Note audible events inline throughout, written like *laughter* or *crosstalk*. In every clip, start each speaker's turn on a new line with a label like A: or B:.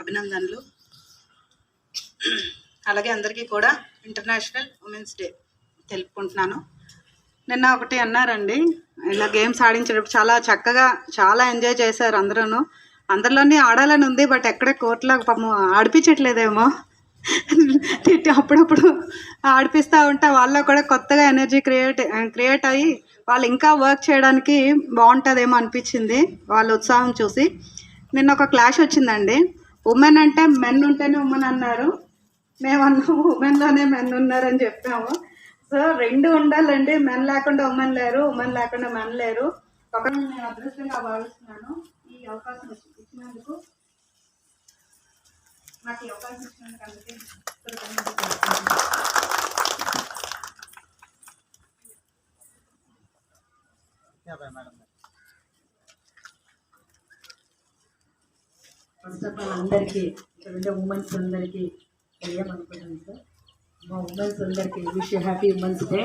A: అభినందనలు. అలాగే అందరికీ కూడా ఇంటర్నేషనల్ ఉమెన్స్ డే తెలుపుకుంటున్నాను. నిన్న ఒకటి అన్నారండి ఇలా గేమ్స్ ఆడించేటప్పుడు చాలా చక్కగా చాలా ఎంజాయ్ చేశారు అందరూ అందరిలోనే ఆడాలని ఉంది బట్ ఎక్కడ కోర్టులో పాపం ఆడిపించట్లేదేమో. తిట్టి అప్పుడప్పుడు ఆడిపిస్తూ ఉంటే వాళ్ళలో కూడా కొత్తగా ఎనర్జీ క్రియేట్ క్రియేట్ అయ్యి వాళ్ళు ఇంకా వర్క్ చేయడానికి బాగుంటుందేమో అనిపించింది వాళ్ళ ఉత్సాహం చూసి. నిన్న ఒక క్లాష్ వచ్చిందండి. ఉమెన్ అంటే మెన్ ఉంటేనే ఉమెన్ అన్నారు. మేము అన్నాము ఉమెన్లోనే మెన్ ఉన్నారని చెప్పాము. సో రెండు ఉండాలండి. మెన్ లేకుండా ఉమెన్ లేరు ఉమెన్ లేకుండా మెన్ లేరు. ఒక నేను అదృష్టంగా భావిస్తున్నాను. ఈ అవకాశం ఇచ్చినందుకు నాకు ఈ అవకాశం ఇచ్చినందుకు అందుకే కృతజ్ఞతలు
B: ఫస్ట్ ఆఫ్ ఆల్ అందరికీ ఇక్కడ ఉండే ఉమెన్స్ అందరికీ తెలియమనుకుంటున్నాను సార్. మా ఉమెన్స్ అందరికీ విష్ హ్యాపీ ఉమెన్స్ డే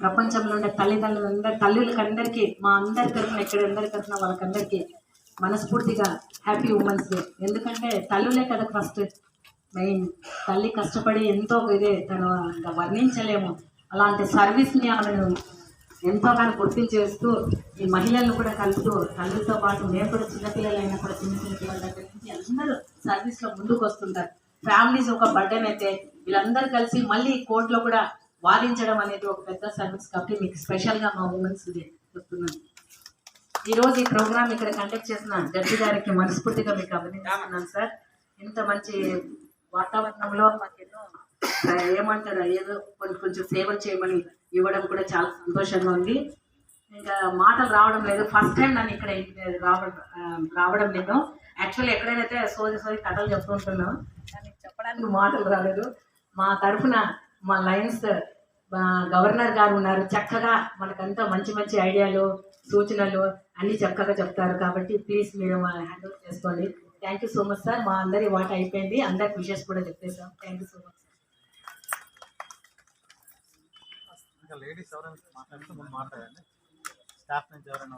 B: ప్రపంచంలో ఉండే తల్లిదండ్రులందరి తల్లులకందరికీ మా అందరి తరఫున ఇక్కడ అందరి తరఫున వాళ్ళకందరికీ మనస్ఫూర్తిగా హ్యాపీ ఉమెన్స్ డే ఎందుకంటే తల్లులే కదా ఫస్ట్ మెయిన్ తల్లి కష్టపడి ఎంతో ఇదే తను ఇంకా వర్ణించలేము. అలాంటి సర్వీస్ని ఆమెను ఎంతోగానో చేస్తూ ఈ మహిళలను కూడా కలుపుతూ తల్లితో పాటు మేము కూడా చిన్నపిల్లలైనా కూడా చిన్న చిన్న పిల్లల దగ్గర నుంచి అందరూ సర్వీస్లో ముందుకు వస్తుంటారు. ఫ్యామిలీస్ ఒక బర్డెన్ అయితే వీళ్ళందరూ కలిసి మళ్ళీ కోర్టులో కూడా వాదించడం అనేది ఒక పెద్ద సర్వీస్ కాబట్టి మీకు స్పెషల్గా మా ఉమెన్స్ ఇది చెప్తున్నాను. ఈరోజు ఈ ప్రోగ్రామ్ ఇక్కడ కండక్ట్ చేసిన జడ్జి గారికి మనస్ఫూర్తిగా మీకు అభినందిస్తున్నాను సార్. ఇంత మంచి వాతావరణంలో మాకు ఎన్నో ఏమంటారు ఏదో కొంచెం కొంచెం సేవలు చేయమని ఇవ్వడం కూడా చాలా సంతోషంగా ఉంది. ఇంకా మాటలు రావడం లేదు. ఫస్ట్ టైం నన్ను ఇక్కడ రావడం రావడం నేను యాక్చువల్లీ ఎక్కడైతే సోది సోది కథలు చెప్పుకుంటున్నాం కానీ చెప్పడానికి మాటలు రాలేదు. మా తరఫున మా లయన్స్ గవర్నర్ గారు ఉన్నారు. చక్కగా మనకంతా మంచి మంచి ఐడియాలు సూచనలు అన్నీ చక్కగా చెప్తారు. కాబట్టి ప్లీజ్ మీరు హ్యాండ్ ఓవర్ చేసుకోండి. Thank you so much sir మా అందరి వాట అయిపోయింది. అందరికి విషెస్ కూడా చెప్పేసాం థ్యాంక్ యూ సో మచ్
C: ఇంకా లేడీస్ ఎవరైనా మాట్లాడితే ముందు మాట్లాడండి. స్టాఫ్ నుంచి ఎవరైనా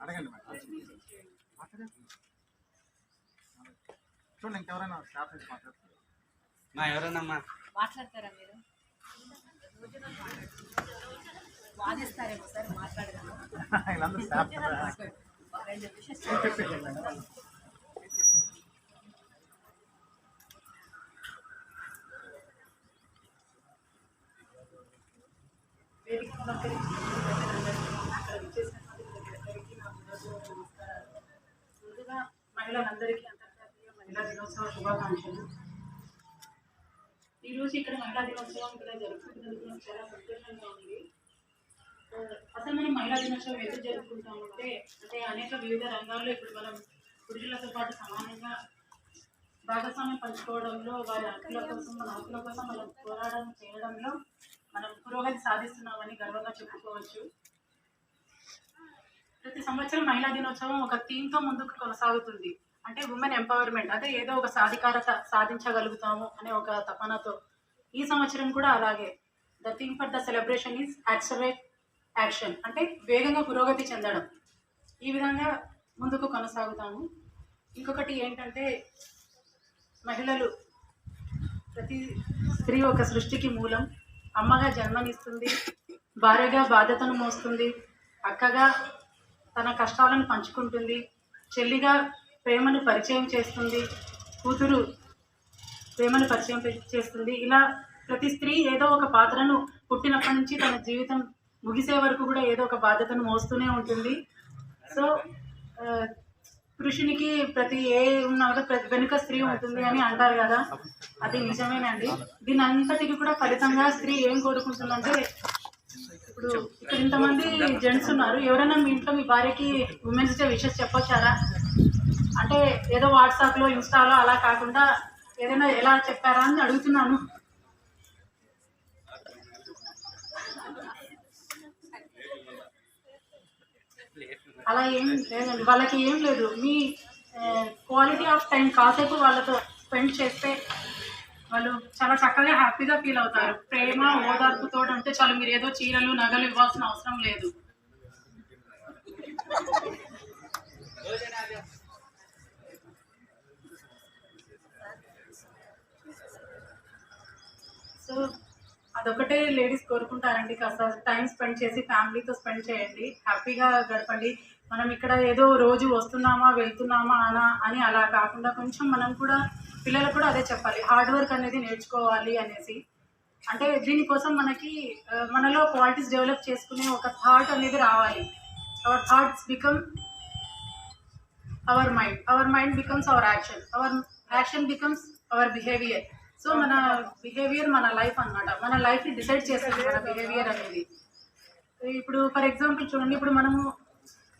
C: అడగండి మేడం. చూడండి ఇంకెవరైనా స్టాఫ్ నుంచి మాట్లాడుతున్నారు.
D: మా ఎవరన్నమ్మా?
B: మాట్లాడతారా మీరు? వాదిస్తారేమో సార్ మాట్లాడగలరు *laughs*
A: ముందుగా మహిళలందరికీ అంతర్జాతీయ మహిళా దినోత్సవ శుభాకాంక్షలు ఈరోజు ఇక్కడ మహిళా దినోత్సవం ఇక్కడ జరుపుకుంటున్నందుకు చాలా సంతోషంగా ఉంది అసలు మనం మహిళా దినోత్సవం ఎందుకు జరుపుకుంటామంటే అంటే అనేక వివిధ రంగాల్లో ఇప్పుడు మనం పురుషులతో పాటు సమానంగా భాగస్వామ్యం పంచుకోవడంలో వారి హక్కుల కోసం మన హక్కుల కోసం మనం పోరాటం చేయడంలో మనం పురోగతి సాధిస్తున్నామని గర్వంగా చెప్పుకోవచ్చు. ప్రతి సంవత్సరం మహిళా దినోత్సవం ఒక థీమ్తో ముందుకు కొనసాగుతుంది. అంటే ఉమెన్ ఎంపవర్మెంట్ అదే ఏదో ఒక సాధికారత సాధించగలుగుతాము అనే ఒక తపనతో. ఈ సంవత్సరం కూడా అలాగే. The theme for the celebration is accelerate action అంటే వేగంగా పురోగతి చెందడం. ఈ విధంగా ముందుకు కొనసాగుతాము. ఇంకొకటి ఏంటంటే మహిళలు ప్రతి స్త్రీ ఒక సృష్టికి మూలం. అమ్మగా జన్మనిస్తుంది భార్యగా బాధ్యతను మోస్తుంది అక్కగా తన కష్టాలను పంచుకుంటుంది చెల్లిగా ప్రేమను పరిచయం చేస్తుంది కూతురు ప్రేమను పరిచయం చేస్తుంది. ఇలా ప్రతి స్త్రీ ఏదో ఒక పాత్రను పుట్టినప్పటి నుంచి తన జీవితం ముగిసే వరకు కూడా ఏదో ఒక బాధ్యతను మోస్తూనే ఉంటుంది. సో పురుషునికి ప్రతి ఏ ఉన్నా కూడా ప్రతి వెనుక స్త్రీ ఉంటుంది అని అంటారు కదా. అది నిజమేనండి. దీని అంతటికి కూడా ఫలితంగా స్త్రీ ఏం కోరుకుంటుందంటే ఇప్పుడు ఇక్కడ ఇంతమంది జెంట్స్ ఉన్నారు. ఎవరైనా మీ ఇంట్లో మీ భార్యకి ఉమెన్స్ డే విషెస్ చెప్పొచ్చారా? అంటే ఏదో వాట్సాప్లో ఇన్స్టాలో అలా కాకుండా ఏదైనా ఎలా చెప్పారా అని అడుగుతున్నాను. అలా ఏం లేదండి. వాళ్ళకి ఏం లేదు. మీ క్వాలిటీ ఆఫ్ టైం కాసేపు వాళ్ళతో స్పెండ్ చేస్తే వాళ్ళు చాలా చక్కగా హ్యాపీగా ఫీల్ అవుతారు. ప్రేమ ఓదార్పుతో అంటే చాలు మీరు ఏదో చీరలు నగలు ఇవ్వాల్సిన అవసరం లేదు. సో అదొకటే లేడీస్ కోరుకుంటారండి. కాస్త టైం స్పెండ్ చేసి ఫ్యామిలీతో స్పెండ్ చేయండి. హ్యాపీగా గడపండి. మనం ఇక్కడ ఏదో రోజు వస్తున్నామా వెళ్తున్నామా అనా అని అలా కాకుండా కొంచెం మనం కూడా పిల్లలకు కూడా అదే చెప్పాలి. హార్డ్ వర్క్ అనేది నేర్చుకోవాలి అనేసి. అంటే దీనికోసం మనకి మనలో క్వాలిటీస్ డెవలప్ చేసుకునే ఒక థాట్ అనేది రావాలి. Our thoughts become our mind. Our mind becomes our action. Our action becomes our behaviour. So మన బిహేవియర్ మన లైఫ్ అన్నమాట. మన లైఫ్ని డిసైడ్ చేస్తుంది మన బిహేవియర్ అనేది. ఇప్పుడు ఫర్ ఎగ్జాంపుల్ చూడండి ఇప్పుడు మనము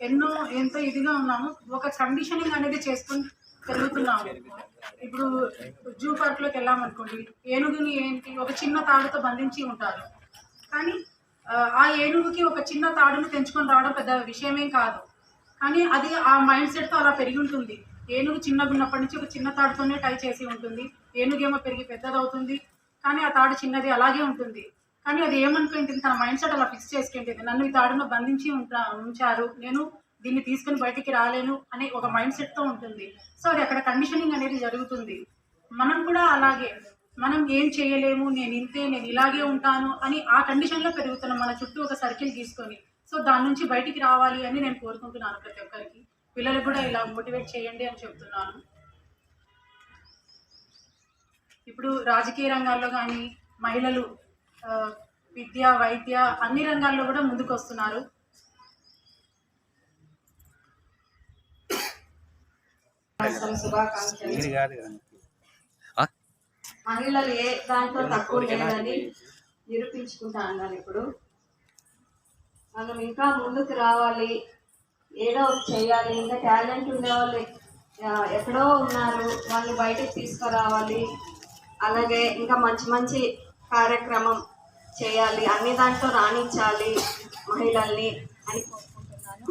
A: ఎన్నో ఎంతో ఇదిగా ఉన్నాము ఒక కండిషనింగ్ అనేది చేసుకుని పెరుగుతున్నాము. ఇప్పుడు జూ పార్క్లోకి వెళ్ళామనుకోండి ఏనుగుని ఏంటి ఒక చిన్న తాడుతో బంధించి ఉంటారు. కానీ ఆ, ఏనుగుకి ఒక చిన్న తాడును తెంచుకొని రావడం పెద్ద విషయమేం కాదు. కానీ అది ఆ మైండ్ సెట్తో అలా పెరిగి ఉంటుంది. ఏనుగు చిన్నగా ఉన్నప్పటి నుంచి ఒక చిన్న తాడుతోనే టై చేసి ఉంటుంది. ఏనుగేమో పెరిగి పెద్దదవుతుంది. కానీ ఆ తాడు చిన్నది అలాగే ఉంటుంది. కానీ అది ఏమనుకుంటుంది? తన మైండ్ సెట్ అలా ఫిక్స్ చేసుకుంటుంది. నన్ను ఈ దాడిలో బంధించి ఉంటా ఉంచారు. నేను దీన్ని తీసుకుని బయటికి రాలేను అనే ఒక మైండ్ సెట్తో ఉంటుంది. సో అది అక్కడ కండిషనింగ్ అనేది జరుగుతుంది. మనం కూడా అలాగే. మనం ఏం చేయలేము. నేను ఇంతే నేను ఇలాగే ఉంటాను అని ఆ కండిషన్లో పెరుగుతున్నాం మన చుట్టూ ఒక సర్కిల్ తీసుకొని సో దాని నుంచి బయటికి రావాలి అని నేను కోరుకుంటున్నాను ప్రతి ఒక్కరికి. పిల్లలు కూడా ఇలా మోటివేట్ చేయండి అని చెప్తున్నాను. ఇప్పుడు రాజకీయ రంగాల్లో కానీ మహిళలు విద్య వైద్య అన్ని రంగాల్లో కూడా ముందుకు వస్తున్నారు
E: మహిళలు ఏ దాంట్లో తక్కువ లేదని నిరూపించుకుంటా అన్నారు ఇప్పుడు. మనం ఇంకా ముందుకు రావాలి. ఏదో ఒకటి చేయాలి. ఇంకా టాలెంట్ ఉండేవాళ్ళు ఎక్కడో ఉన్నారు. వాళ్ళని బయటకు తీసుకురావాలి. అలాగే ఇంకా మంచి మంచి కార్యక్రమం చేయాలి అన్ని దాంట్లో రాణించాలి మహిళల్ని అని కోరుకుంటున్నాను.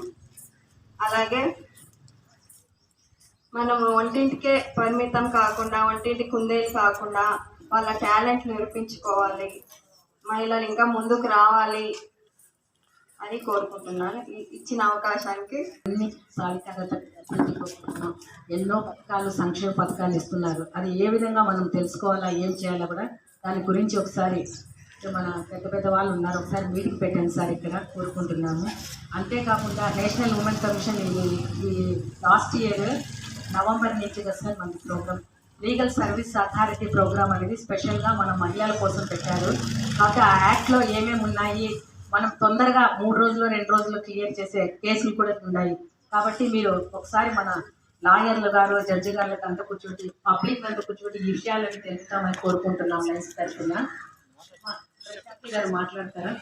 E: అలాగే మనం వంటింటికే పరిమితం కాకుండా వంటింటి కుందేలు కాకుండా వాళ్ళ టాలెంట్ నిరూపించుకోవాలి మహిళలు ఇంకా ముందుకు రావాలి అని కోరుకుంటున్నాను. ఇచ్చిన అవకాశానికి
B: అన్ని ఎన్నో పథకాలు సంక్షేమ పథకాలు ఇస్తున్నారు. అది ఏ విధంగా మనం తెలుసుకోవాలా ఏం చేయాలా కూడా దాని గురించి ఒకసారి మన పెద్ద పెద్ద వాళ్ళు ఉన్నారు. ఒకసారి మీటింగ్ పెట్టండి సార్ ఇక్కడ కోరుకుంటున్నాము. అంతేకాకుండా నేషనల్ ఉమెన్ కమిషన్ ఈ ఈ లాస్ట్ ఇయర్ నవంబర్ నుంచి వస్తుంది సార్ మన programme. Legal service authority programme అనేది స్పెషల్గా మన మహిళల కోసం పెట్టారు. కాకపోతే ఆ యాక్ట్లో ఏమేమి ఉన్నాయి? మనం తొందరగా మూడు రోజులు రెండు రోజులు క్లియర్ చేసే కేసులు కూడా ఉన్నాయి. కాబట్టి మీరు ఒకసారి మన లాయర్లు గారు జడ్జి గారు అంతా కూర్చోటి పబ్లిక్ అంతా కూర్చోటి ఈ విషయాలను తెలుస్తామని కోరుకుంటున్నాం లైన్స్ తరఫున. ప్రశాంతి గారు మాట్లాడతారా?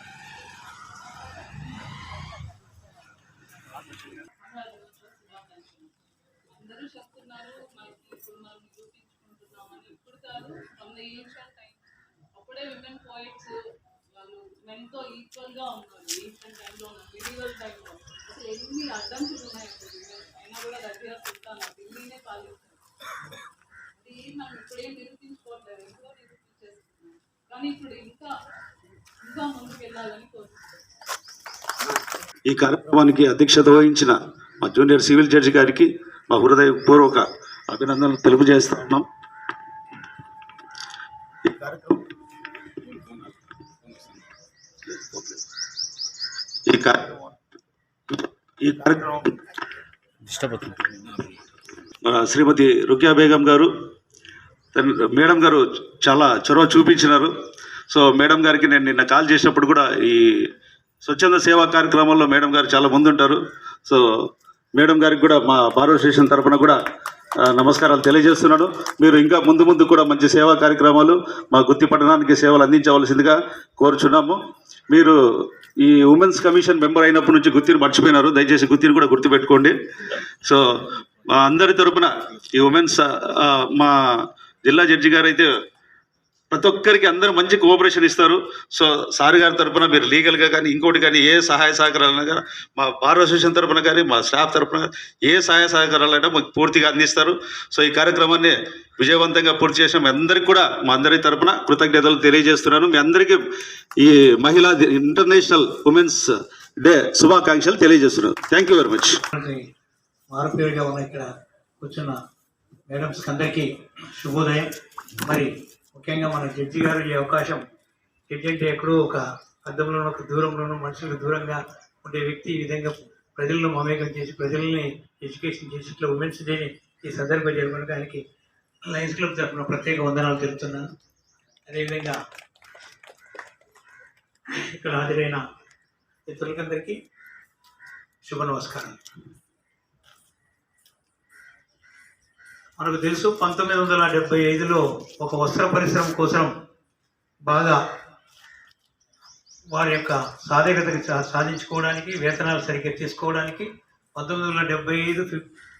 F: అందరూ చెప్తున్నారు అప్పుడే విమెన్ పోయిట్స్ వాళ్ళు మెన్తో ఈక్వల్గా ఉన్నారు. ఈక్వల్ టైంలో ఉన్నారు మిడివల్ టైంలో. అసలు ఎన్ని అడ్డంకులు ఉన్నాయి అయినా కూడా దగ్గర ఢిల్లీనే అది మనం ఇప్పుడేం నిరూపించుకోవట్లేదు. నిరూపించేస్తున్నాం. కానీ ఇప్పుడు ఇంకా ఇంకా ముందుకు వెళ్ళాలని
G: ఈ కార్యక్రమానికి అధ్యక్షత వహించిన మా జూనియర్ సివిల్ జడ్జి గారికి మా హృదయపూర్వక అభినందనలు తెలియజేస్తున్నాం ఈ కార్యక్రమం ఈ కార్యక్రమం ఈ మన శ్రీమతి రుకియా బేగం గారు మేడం గారు చాలా చొరవ చూపించినారు. సో మేడం గారికి నేను నిన్న కాల్ చేసినప్పుడు కూడా ఈ స్వచ్ఛంద సేవా కార్యక్రమంలో మేడం గారు చాలా ముందుంటారు. సో మేడం గారికి కూడా మా బార్ స్టేషన్ తరఫున కూడా నమస్కారాలు తెలియజేస్తున్నాను. మీరు ఇంకా ముందు ముందు కూడా మంచి సేవా కార్యక్రమాలు మా గుత్తి పట్టణానికి సేవలు అందించవలసిందిగా కోరుచున్నాము. మీరు ఈ ఉమెన్స్ కమిషన్ మెంబర్ అయినప్పటి నుంచి గుర్తిని మర్చిపోయినారు. దయచేసి గుర్తిని కూడా గుర్తుపెట్టుకోండి. సో మా అందరి తరపున ఈ ఉమెన్స్ మా జిల్లా జడ్జి గారు అయితే ప్రతి ఒక్కరికి అందరూ మంచి కోఆపరేషన్ ఇస్తారు. సో సార్ గారి తరపున మీరు లీగల్గా కానీ ఇంకోటి కానీ ఏ సహాయ సహకారాలైనా కానీ మా బార్ అసోసియేషన్ తరపున కానీ మా స్టాఫ్ తరపున ఏ సహాయ సహకారాలైనా మాకు పూర్తిగా అందిస్తారు. సో ఈ కార్యక్రమాన్ని విజయవంతంగా పూర్తి చేసిన మీ అందరికీ కూడా మా అందరి తరపున కృతజ్ఞతలు తెలియజేస్తున్నాను. మీ అందరికీ ఈ మహిళా ఇంటర్నేషనల్ ఉమెన్స్ డే శుభాకాంక్షలు తెలియజేస్తున్నాను. థ్యాంక్ యూ వెరీ మచ్
H: మారుపేరుగా ఉన్న ఇక్కడ కూర్చున్న మేడమ్స్ అందరికీ శుభోదయం. మరి ముఖ్యంగా మన జడ్జి గారు ఈ అవకాశం. జడ్జి అంటే ఎక్కడో ఒక అద్దంలోనూ ఒక దూరంలోనూ మనుషులకు దూరంగా ఉండే వ్యక్తి ఈ విధంగా ప్రజలను మమేకం చేసి ప్రజల్ని ఎడ్యుకేషన్ చేసి ఇట్లా ఉమెన్స్ డేని ఈ సందర్భంగా జరపడానికి ఆయనకి లయన్స్ క్లబ్ తరఫున ప్రత్యేక వందనాలు తెలుపుతున్నాను. అదేవిధంగా ఇక్కడ హాజరైన మిత్రులకందరికీ శుభ నమస్కారం మనకు తెలుసు పంతొమ్మిది వందల డెబ్బై ఐదులో ఒక వస్త్ర పరిశ్రమ కోసం బాగా వారి యొక్క సాధికతకి సాధించుకోవడానికి వేతనాలు సరిగ్గా తీసుకోవడానికి పంతొమ్మిది వందల డెబ్బై ఐదు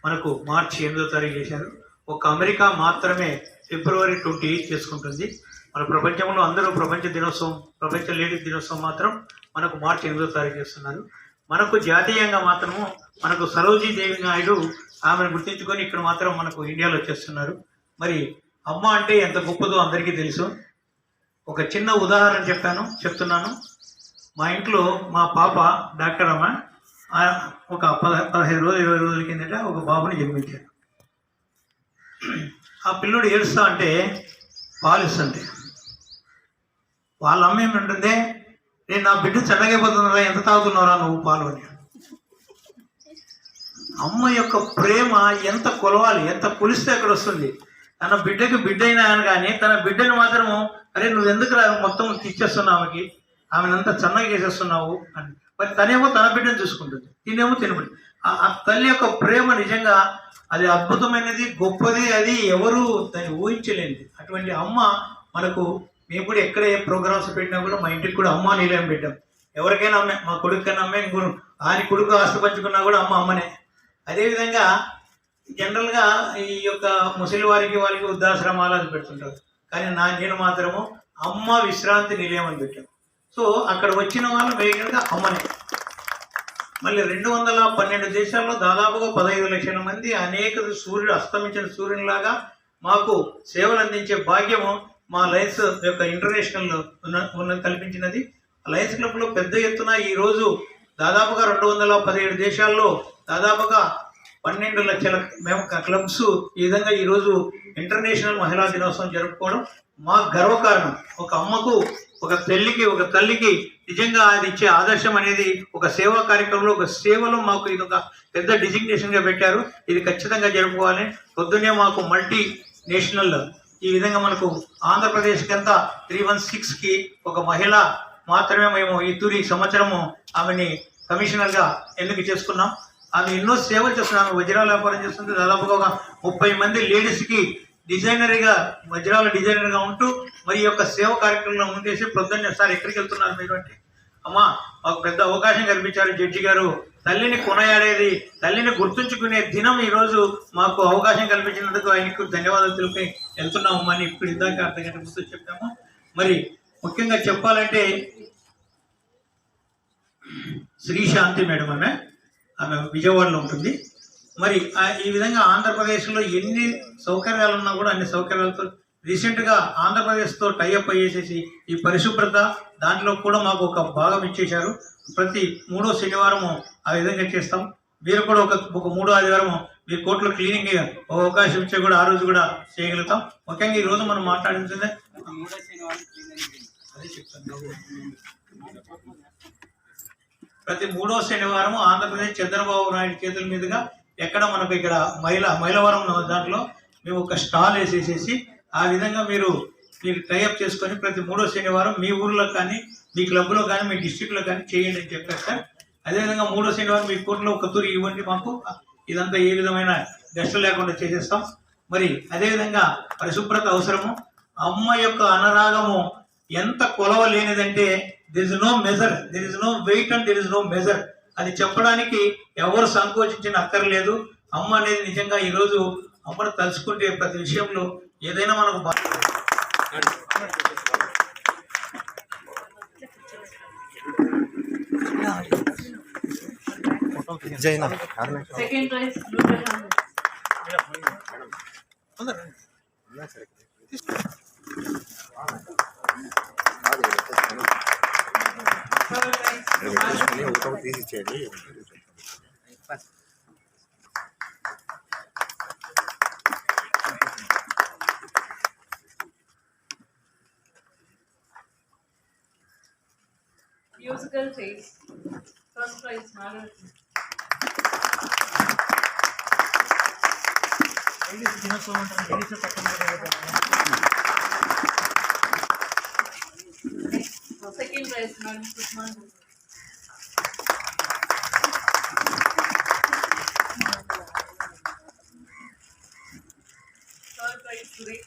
H: మనకు మార్చి ఎనిమిదో తారీఖు చేశారు. ఒక అమెరికా మాత్రమే ఫిబ్రవరి ట్వంటీ ఎయిట్ చేసుకుంటుంది. మన ప్రపంచంలో అందరూ ప్రపంచ దినోత్సవం ప్రపంచ లేడీస్ దినోత్సవం మాత్రం మనకు మార్చి ఎనిమిదో తారీఖు చేస్తున్నారు. మనకు జాతీయంగా మాత్రము మనకు సరోజీ దేవి నాయుడు ఆమెను గుర్తించుకొని ఇక్కడ మాత్రం మనకు ఇండియాలో వచ్చేస్తున్నారు. మరి అమ్మ అంటే ఎంత గొప్పదో అందరికీ తెలుసు. ఒక చిన్న ఉదాహరణ చెప్పాను చెప్తున్నాను. మా ఇంట్లో మా పాప డాక్టర్ అమ్మ ఒక పద పదహైదు రోజులు ఇరవై రోజుల కిందట ఒక బాబుని జన్మించాడు ఆ పిల్లోడు ఏడుస్తా అంటే పాలు ఇస్తుంటే వాళ్ళ అమ్మ ఏమంటుంది నేను నా బిడ్డ చల్లగైపోతుందా ఎంత తాగుతున్నారా నువ్వు పాలు అని. అమ్మ యొక్క ప్రేమ ఎంత కొలవాలి ఎంత కొలిస్తే అక్కడ వస్తుంది? తన బిడ్డకి బిడ్డ అయినా కానీ తన బిడ్డను మాత్రము అరే నువ్వు ఎందుకు రా మొత్తం ఇచ్చేస్తున్నావు ఆమెకి? ఆమెను చన్నగా చేసేస్తున్నావు అని. మరి తనేమో తన బిడ్డను చూసుకుంటుంది తినేమో తినబడి ఆ తల్లి యొక్క ప్రేమ నిజంగా అది అద్భుతమైనది గొప్పది అది ఎవరు దాన్ని ఊహించలేనిది. అటువంటి అమ్మ మనకు మేము కూడా ఎక్కడ ఏ ప్రోగ్రామ్స్ పెట్టినా కూడా మా ఇంటికి కూడా అమ్మ నిలయం పెట్టాం. ఎవరికైనా అమ్మే మా కొడుకైనా అమ్మే ఇంకొను ఆయన కొడుకు ఆస్తి పంచుకున్నా కూడా అమ్మ అమ్మనే. అదేవిధంగా జనరల్గా ఈ యొక్క ముసలి వారికి వాళ్ళకి వృద్ధాశ్రమాలు అని పెడుతుంటారు. కానీ నా నేను మాత్రము అమ్మ విశ్రాంతి నిలయం అని పెట్టాను సో అక్కడ వచ్చిన వాళ్ళు వేగంగా అమ్మనే. మళ్ళీ రెండు వందల పన్నెండు దేశాల్లో దాదాపుగా పదహైదు లక్షల మంది అనేక సూర్యుడు అస్తమించిన సూర్యునిలాగా మాకు సేవలు అందించే భాగ్యము మా లయన్స్ యొక్క ఇంటర్నేషనల్ ఉన్న ఉన్న కల్పించినది. లయన్స్ క్లబ్లో పెద్ద ఎత్తున ఈరోజు దాదాపుగా రెండు వందల పదిహేడు దేశాల్లో దాదాపుగా పన్నెండు లక్షల మేము క్లబ్స్ ఈ విధంగా ఈరోజు ఇంటర్నేషనల్ మహిళా దినోత్సవం జరుపుకోవడం మా గర్వకారణం. ఒక అమ్మకు ఒక తల్లికి ఒక తల్లికి నిజంగా అది ఇచ్చే ఆదర్శం అనేది ఒక సేవా కార్యక్రమంలో ఒక సేవలో మాకు ఇది ఒక పెద్ద డిజిగ్నేషన్గా పెట్టారు. ఇది ఖచ్చితంగా జరుపుకోవాలి. పొద్దున్నే మాకు మల్టీ నేషనల్ ఈ విధంగా మనకు ఆంధ్రప్రదేశ్కి అంతా త్రీ వన్ సిక్స్కి ఒక మహిళ మాత్రమే మేము ఈ తూరి సంవత్సరము ఆమెని కమిషనర్గా ఎన్నిక చేసుకున్నాం? ఆమె ఎన్నో సేవలు చేస్తున్నాము ఆమె వజ్రాల వ్యాపారం చేస్తుంది. దాదాపుగా ఒక ముప్పై మంది లేడీస్కి డిజైనర్గా వజ్రాల డిజైనర్గా ఉంటూ మరి యొక్క సేవ కార్యక్రమంలో ఉండేసి ప్రొద్దున్నే సార్ ఎక్కడికి వెళ్తున్నారు మీరు అంటే? అమ్మా మాకు పెద్ద అవకాశం కల్పించారు జడ్జి గారు. తల్లిని కొనయాడేది తల్లిని గుర్తుంచుకునే దినం ఈరోజు మాకు అవకాశం కల్పించినందుకు ఆయనకు ధన్యవాదాలు తెలిపి వెళ్తున్నాము అని ఇప్పుడు ఇందాక అర్ధ గంట ముందు చెప్పాము. మరి ముఖ్యంగా చెప్పాలంటే శ్రీశాంతి మేడం ఆమె ఆమె విజయవాడలో ఉంటుంది. మరి ఈ విధంగా ఆంధ్రప్రదేశ్లో ఎన్ని సౌకర్యాలు ఉన్నా కూడా అన్ని సౌకర్యాలతో రీసెంట్గా ఆంధ్రప్రదేశ్తో టైఅప్ అయ్యేసేసి ఈ పరిశుభ్రత దాంట్లో కూడా మాకు ఒక భాగం ఇచ్చేశారు. ప్రతి మూడో శనివారము ఆ విధంగా చేస్తాం. మీరు కూడా ఒక ఒక మూడో ఆదివారం మీ కోర్టులో క్లీనింగ్ ఒక అవకాశం ఇచ్చే కూడా ఆ రోజు కూడా చేయగలుగుతాం. ముఖ్యంగా ఈ రోజు మనం మాట్లాడుతుంది ప్రతి మూడో శనివారం ఆంధ్రప్రదేశ్ చంద్రబాబు నాయుడు చేతుల మీదుగా ఎక్కడ మనకు ఇక్కడ మైల మైలవరం దాంట్లో మేము ఒక స్టాల్ వేసేసేసి ఆ విధంగా మీరు మీరు టైఅప్ చేసుకొని ప్రతి మూడో శనివారం మీ ఊర్లో కానీ మీ క్లబ్లో కానీ మీ డిస్టిక్లో కానీ చేయండి అని చెప్పారు సార్. అదేవిధంగా మూడో శనివారం మీ కోర్టులో ఒక తూరి ఇవ్వండి మాకు. ఇదంతా ఏ విధమైన గస్టు లేకుండా చేసేస్తాం. మరి అదేవిధంగా పరిశుభ్రత అవసరము. అమ్మ యొక్క అనరాగము ఎంత కొలవలేనిదంటే there is no measure there is no weight and there is no measure అది చెప్పడానికి ఎవరు సంకోచించిన అక్కర్లేదు. అమ్మ అనేది నిజంగా ఈరోజు అమ్మను తలుచుకుంటే ప్రతి విషయంలో ఏదైనా మనకు
F: సెకండ్ ప్రైజ్
C: తీసి ఇచ్చేయండి
F: మ్యూజికల్ ఫేస్ ఫస్ట్ ప్రైజ్ నాగరత్న
C: లేడీస్ దినోత్సవం ఉంటుంది లేడీస్ పక్కన
F: second prize madam Sushman third prize Surekha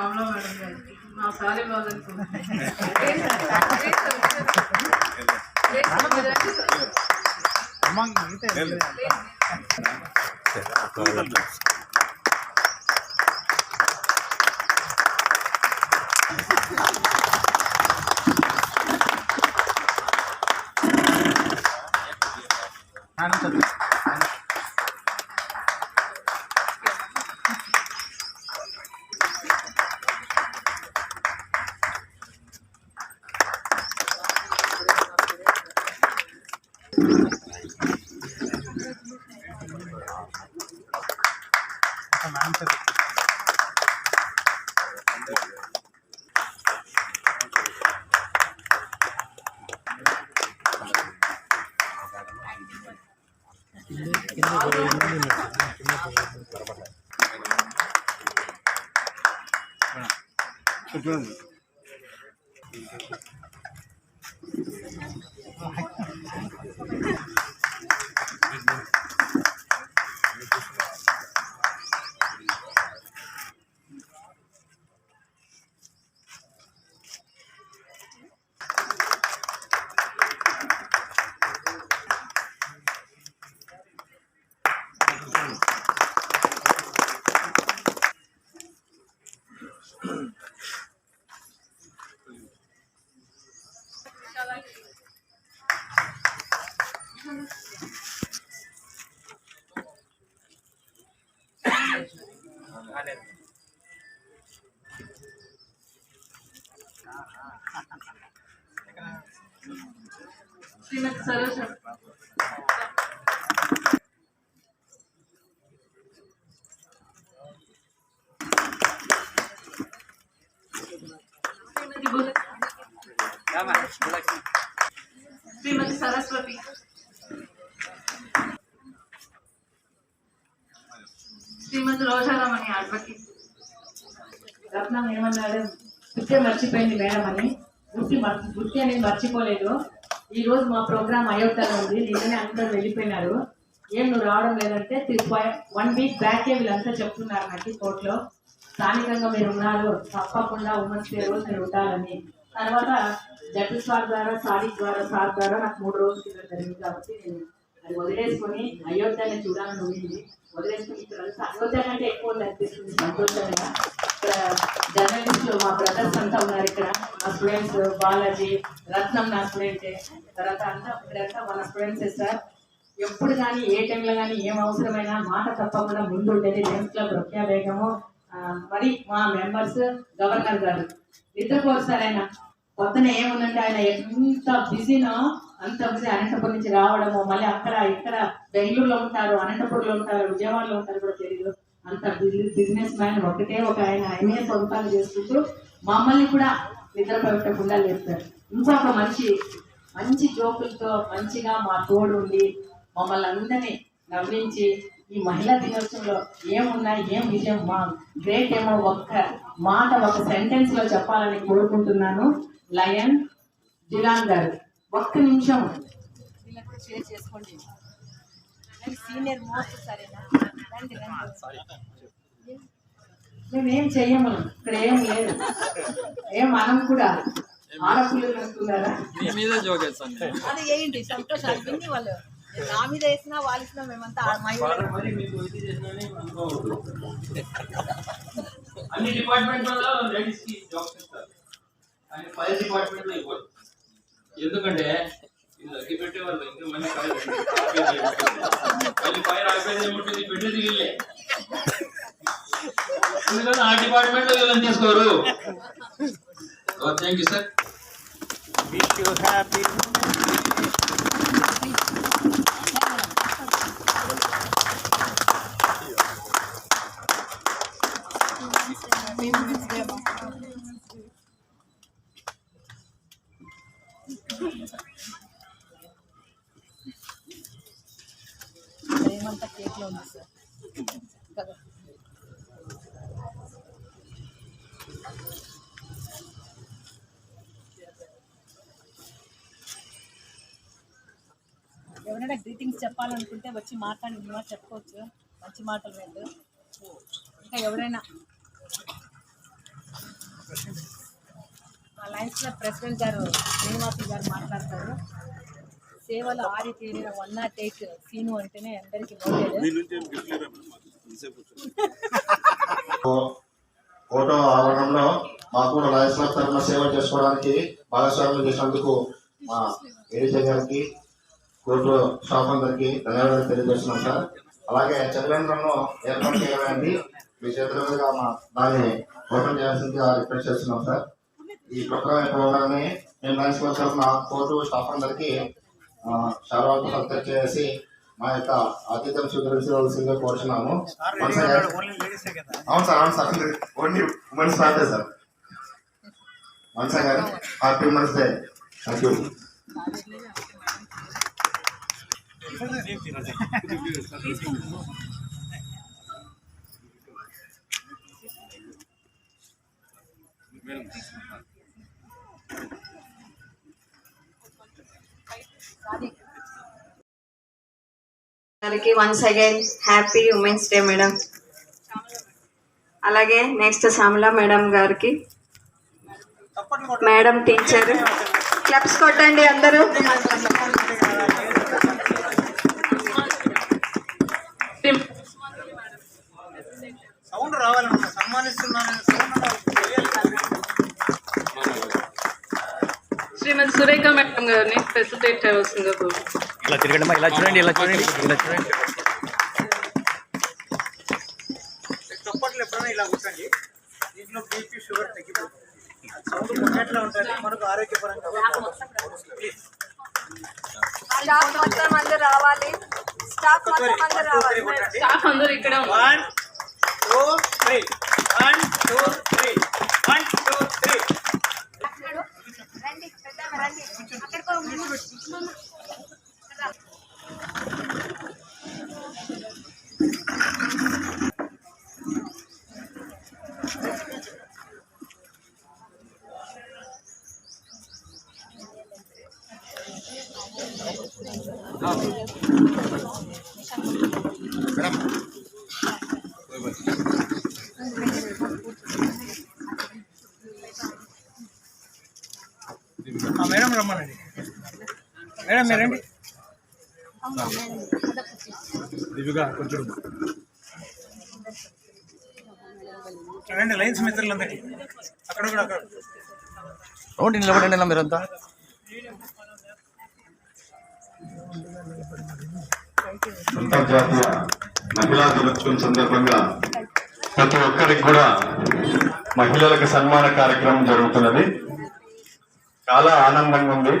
F: Kamala madam గారికి. మా సారీ బాగుంటుంది
C: 就是。
F: శ్రీమతి సరోజ శ్రీమతి బుల- శ్రీమతి సరస్వతి శ్రీమతి రోజారామణి అడ్వకేట్
B: రత్నం ఏమన్నాడు? గుర్తే మర్చిపోయింది మేడం అని. గుర్తి మర్- గుర్తి అనేది మర్చిపోలేదు. ఈ రోజు మా ప్రోగ్రామ్ అయోధ్యలో ఉంది. నిన్ననే అందరూ వెళ్ళిపోయినారు. ఏం నువ్వు రావడం లేదంటే వన్ వీక్ బ్యాకే వీళ్ళంతా చెప్తున్నారు నాకు కోర్టులో. స్థానికంగా మీరు ఉన్నారు. తప్పకుండా ఉమెన్స్ డే రోజు మీరు ఉండాలని. తర్వాత జడ్జి సార్ ద్వారా సారీ ద్వారా సార్ ద్వారా నాకు మూడు రోజులు కింద జరిగింది కాబట్టి నేను అది వదిలేసుకొని అయోధ్యని చూడాలని ఉండింది వదిలేసుకుని ఇక్కడ అయోధ్య కంటే ఎక్కువ అనిపిస్తుంది. సంతోషంగా. ఇక్కడ జర్నలిస్టులు మా బ్రదర్స్ అంతా ఉన్నారు ఇక్కడ. మా స్టూడెంట్స్ బాలాజీ రత్నం నా స్టూడెంటే. తర్వాత అంతా ఇక్కడంతా మన స్టూడెంట్సే సార్. ఎప్పుడు కానీ ఏ టైంలో కానీ ఏం అవసరమైనా మాట తప్పకుండా ముందు ఉండేది లెన్స్ క్లబ్ రొక్యా బేగము మరి మా మెంబర్స్ గవర్నర్ గారు. నిద్రపోరు సార్ ఆయన. పొద్దున ఏముందంటే ఆయన ఎంత బిజీనో అంత అనంతపురం నుంచి రావడము మళ్ళీ అక్కడ ఇక్కడ బెంగళూరులో ఉంటారు అనంతపురంలో ఉంటారు విజయవాడలో ఉంటారు కూడా తెలియదు. అంత బిజినెస్ మ్యాన్ ఒకటే ఒక ఆయన ఆయనే సొంతాలు చేసుకుంటూ మమ్మల్ని కూడా నిద్ర పెట్టకుండా లేస్తారు ఇంకొక మంచి మంచి జోకులతో మంచిగా మా తోడు ఉండి మమ్మల్ని అందరినీ నవ్వించి ఈ మహిళా దినోత్సవంలో ఏమున్నాయి ఏం విజయం మా గ్రేట్ ఏమో ఒక్క మాట ఒక సెంటెన్స్లో చెప్పాలని కోరుకుంటున్నాను. లయన్ జిలాన్ గారు. ఒక్క నిమిషం.
E: కూడా షేర్ చేసుకోండి. సీనియర్ మోస్ట్ సరేనా?
B: మేమేం చెయ్యము ఇక్కడ ఏం లేదు. ఏం మనం కూడా. ఆడపిల్లలు
E: అది వేయండి వాళ్ళు. నా మీద వేసినా వాళ్ళు ఇచ్చినా మేమంతా. *laughs*
H: అన్ని డిపార్ట్మెంట్లలో లేడీస్కి జాబ్స్ ఇస్తారు కానీ ఫైర్ డిపార్ట్మెంట్లో ఇవ్వరు. ఎందుకంటే ఇది అగ్గి పెట్టే వాళ్ళు ఇంకా మళ్ళీ ఫైర్ మళ్ళీ ఫైర్ ఆపేది ఏముంటుంది పెట్టేది వీళ్ళే. ఎందుకంటే ఆ డిపార్ట్మెంట్లో వీళ్ళని తీసుకోరు thank you sir
E: Wish you ఏమంతా కేక్లో ఉంది సార్ కదా ఎవరైనా గ్రీటింగ్స్ చెప్పాలనుకుంటే వచ్చి మాట్లాడి మీరు చెప్పుకోవచ్చు. మంచి మాటలు రెండు ఇంకా ఎవరైనా మా క్లబ్ ప్రెసిడెంట్ గారు శ్రీనివాసు గారు మాట్లాడతారు. సేవలు ఆరి తీరిన వన్ నాట్ ఎయిట్ సీను అంటేనే అందరికీ
I: ఫోటో ఆవరణంలో మాకు కూడా క్లబ్ తరఫున సేవ చేసుకోవడానికి భాగస్వామ్యం చేసినందుకు మా ఏడీజే గారికి కోర్టు స్టాఫ్ అందరికి ధన్యవాదాలు తెలియజేస్తున్నాం సార్. అలాగే చదివేంద్రంలో ఏర్పాటు చేయడానికి మీ చేతుల మీదుగా మా దాన్ని ఓపెన్ చేయాల్సిందిగా రిక్వెస్ట్ చేస్తున్నాం సార్. ఈ ప్రోగ్రామ్ అయిపోగానే మేము తరఫున కోర్టు స్టాఫ్ అందరికి శారవాలతో సత్కరి చేసి మా యొక్క ఆతిథ్యం స్వీకరించవలసిందిగా
C: కదా?
I: అవును సార్ అవును sir. Only women's స్టార్టే sir. Once again happy women's day thank you
J: గారికి once again happy women's day madam అలాగే నెక్స్ట్ శ్యామల మేడం గారికి. మేడం టీచర్ క్లబ్స్ కొట్టండి అందరూ.
C: సౌండ్ రావాలి మనం సన్మానిస్తున్నాను సౌండ్
F: శ్రీమతి సురేఖ మేడం గారిని ఫెసిలిటేట్ చేయవలసిందిగా.
C: ఇలా తిరగండి ఇలా చూడండి ఇలా చూడండి. ఇలా చూడండి. చప్పట్లు ఎప్పుడైనా ఇలా కూర్చోండి. దీంట్లో బీపీ షుగర్ తగ్గిపోతుంది. సౌండ్ కొట్టేట్లా ఉంటుంది మనకు ఆరోగ్యపరంగా ప్లీజ్
J: స్టాఫ్ మొత్తం అందరూ రావాలి. స్టాఫ్ మొత్తం అందరూ రావాలి.
F: స్టాఫ్ అందరూ ఇక్కడే ఉన్నారు.
C: Two three one two three one two three ఆ మేడం రమ్మనండి మేడం మీరు రండి దివ్యగా కొంచెం. చూడండి లైన్స్ మిత్రులందరికీ. అక్కడ కూడా అక్కడ.
K: రౌండ్ నిలబడండి అన్న మీరంతా.
L: అంతర్జాతీయ మహిళా దినోత్సవం సందర్భంగా ప్రతి ఒక్కరికి కూడా మహిళలకు సన్మాన కార్యక్రమం జరుగుతున్నది. చాలా ఆనందంగా ఉంది.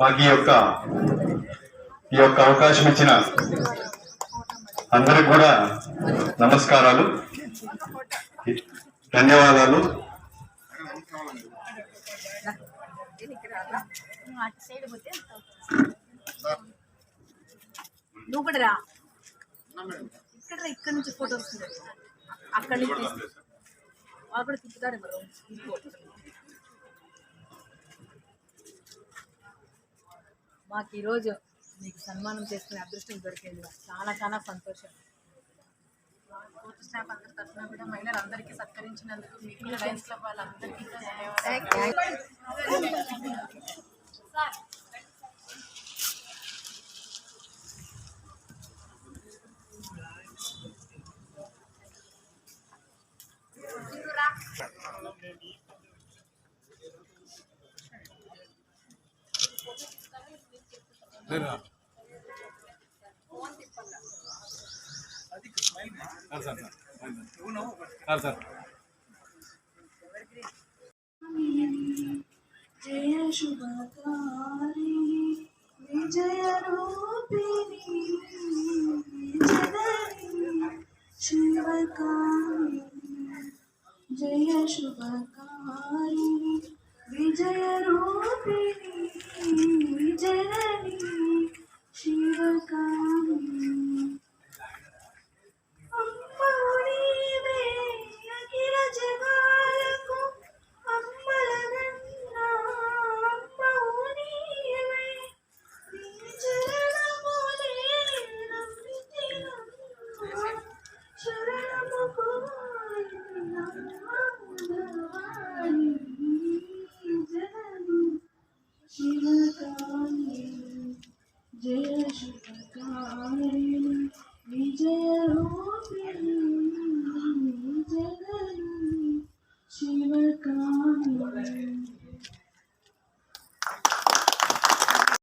L: మాకు ఈ యొక్క ఈ యొక్క అవకాశం ఇచ్చిన అందరికి కూడా నమస్కారాలు. ధన్యవాదాలు.
J: నువ్వు కూడా రా. ఇక్కడ ఇక్కడ నుంచి ఫోటో వస్తుంది. అక్కడ నుంచి వాళ్ళు కూడా తిప్పుతారు మరి మాకు ఈరోజు మీకు సన్మానం చేసుకునే అదృష్టం దొరికింది. చాలా చాలా సంతోషం.
A: కోర్టు స్టాఫ్ అందరి తరఫున కూడా మహిళలందరికీ సత్కరించినందుకు మీకు లయన్స్ క్లబ్ వాళ్ళందరికీ ధన్యవాదాలు.
J: जय शुभकारी विजय रूपिणी जननी जय विजय रूपिणी जननी welcome.